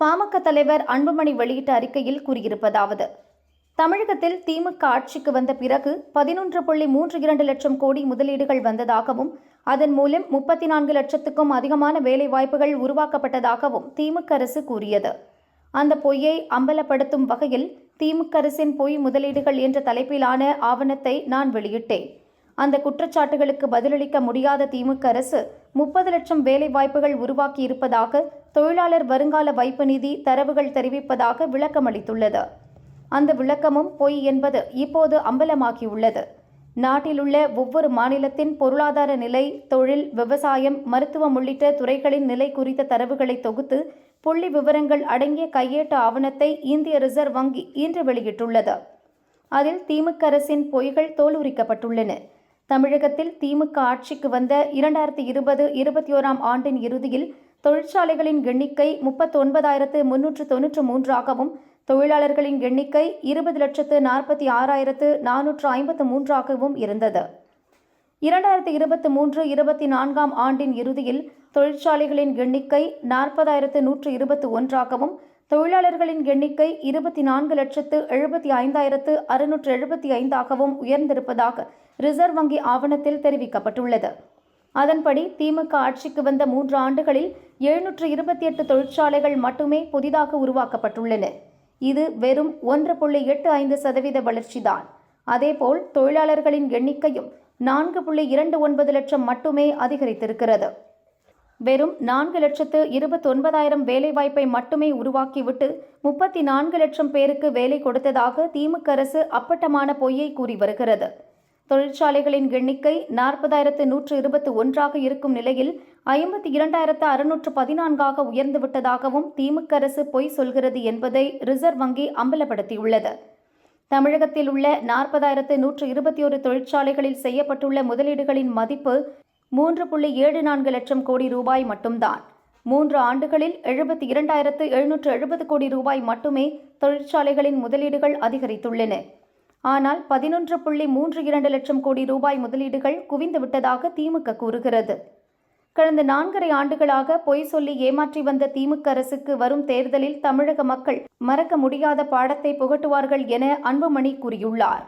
பாமக தலைவர் அன்புமணி வெளியிட்ட அறிக்கையில் கூறியிருப்பதாவது தமிழகத்தில் திமுக ஆட்சிக்கு வந்த பிறகு பதினொன்று புள்ளி மூன்று இரண்டு லட்சம் கோடி முதலீடுகள் வந்ததாகவும் அதன் மூலம் முப்பத்தி நான்கு லட்சத்துக்கும் அதிகமான வேலைவாய்ப்புகள் உருவாக்கப்பட்டதாகவும் திமுக அரசு கூறியது. அந்த பொய்யை அம்பலப்படுத்தும் வகையில் திமுக அரசின் பொய் முதலீடுகள் என்ற தலைப்பிலான ஆவணத்தை நான் வெளியிட்டேன். அந்த குற்றச்சாட்டுகளுக்கு பதிலளிக்க முடியாத திமுக அரசு முப்பது லட்சம் வேலைவாய்ப்புகள் உருவாக்கி இருப்பதாக தொழிலாளர் வருங்கால வைப்பு நிதி தரவுகள் தெரிவிப்பதாக விளக்கமளித்துள்ளது அந்த விளக்கமும் பொய் என்பது இப்போது அம்பலமாகியுள்ளது. நாட்டிலுள்ள ஒவ்வொரு மாநிலத்தின் பொருளாதார நிலை தொழில் விவசாயம் மருத்துவம் உள்ளிட்ட துறைகளின் நிலை குறித்த தரவுகளை தொகுத்து புள்ளி விவரங்கள் அடங்கிய கையேட்டு ஆவணத்தை இந்திய ரிசர்வ் வங்கி இன்று வெளியிட்டுள்ளது. அதில் திமுக அரசின் பொய்கள் தோலுரிக்கப்பட்டுள்ளன. தமிழகத்தில் திமுக ஆட்சிக்கு வந்த இரண்டாயிரத்தி இருபது இருபத்தி ஓராம் ஆண்டின் இறுதியில் தொழிற்சாலைகளின் எண்ணிக்கை முப்பத்தொன்பதாயிரத்து முன்னூற்று தொன்னூற்று மூன்றாகவும் தொழிலாளர்களின் எண்ணிக்கை இருபது லட்சத்து நாற்பத்தி ஆறாயிரத்து நானூற்று ஐம்பத்து மூன்றாகவும் இருந்தது. இரண்டாயிரத்தி இருபத்தி மூன்று இருபத்தி நான்காம் ஆண்டின் இறுதியில் தொழிற்சாலைகளின் எண்ணிக்கை நாற்பதாயிரத்து நூற்று இருபத்தி ஒன்றாகவும் தொழிலாளர்களின் எண்ணிக்கை இருபத்தி நான்கு லட்சத்து எழுபத்தி ஐந்தாயிரத்து அறுநூற்று எழுபத்தி ஐந்தாகவும் உயர்ந்திருப்பதாக ரிசர்வ் வங்கி ஆவணத்தில் தெரிவிக்கப்பட்டுள்ளது. அதன்படி திமுக ஆட்சிக்கு வந்த மூன்று ஆண்டுகளில் எழுநூற்று இருபத்தி எட்டு தொழிற்சாலைகள் மட்டுமே புதிதாக உருவாக்கப்பட்டுள்ளன. இது வெறும் ஒன்று புள்ளி எட்டு ஐந்து சதவீத வளர்ச்சிதான். அதேபோல் தொழிலாளர்களின் எண்ணிக்கையும் நான்கு புள்ளி இரண்டு ஒன்பது லட்சம் மட்டுமே அதிகரித்திருக்கிறது. வெறும் நான்கு லட்சத்து இருபத்தொன்பதாயிரம் வேலைவாய்ப்பை மட்டுமே உருவாக்கிவிட்டு முப்பத்தி நான்கு லட்சம் பேருக்கு வேலை கொடுத்ததாக திமுக அரசு அப்பட்டமான பொய்யை கூறி வருகிறது. தொழிற்சாலைகளின் எண்ணிக்கை நாற்பதாயிரத்து நூற்று இருபத்தி ஒன்றாக இருக்கும் நிலையில் ஐம்பத்தி இரண்டாயிரத்து அறுநூற்று பதினான்காக உயர்ந்துவிட்டதாகவும் திமுக அரசு பொய் சொல்கிறது என்பதை ரிசர்வ் வங்கி அம்பலப்படுத்தியுள்ளது. தமிழகத்தில் உள்ள நாற்பதாயிரத்து நூற்று இருபத்தி ஒரு தொழிற்சாலைகளில் செய்யப்பட்டுள்ள முதலீடுகளின் மதிப்பு மூன்று புள்ளி ஏழு நான்கு லட்சம் கோடி ரூபாய் மட்டும்தான். மூன்று ஆண்டுகளில் எழுபத்தி இரண்டாயிரத்து எழுநூற்று எழுபது கோடி ரூபாய் மட்டுமே தொழிற்சாலைகளின் முதலீடுகள் அதிகரித்துள்ளன. ஆனால் பதினொன்று புள்ளி மூன்று இரண்டு லட்சம் கோடி ரூபாய் முதலீடுகள் குவிந்து விட்டதாக திமுக கூறுகிறது. கடந்த நான்கரை ஆண்டுகளாக பொய் சொல்லி ஏமாற்றி வந்த திமுக அரசுக்கு வரும் தேர்தலில் தமிழக மக்கள் மறக்க முடியாத பாடத்தை புகட்டுவார்கள் என அன்புமணி கூறியுள்ளார்.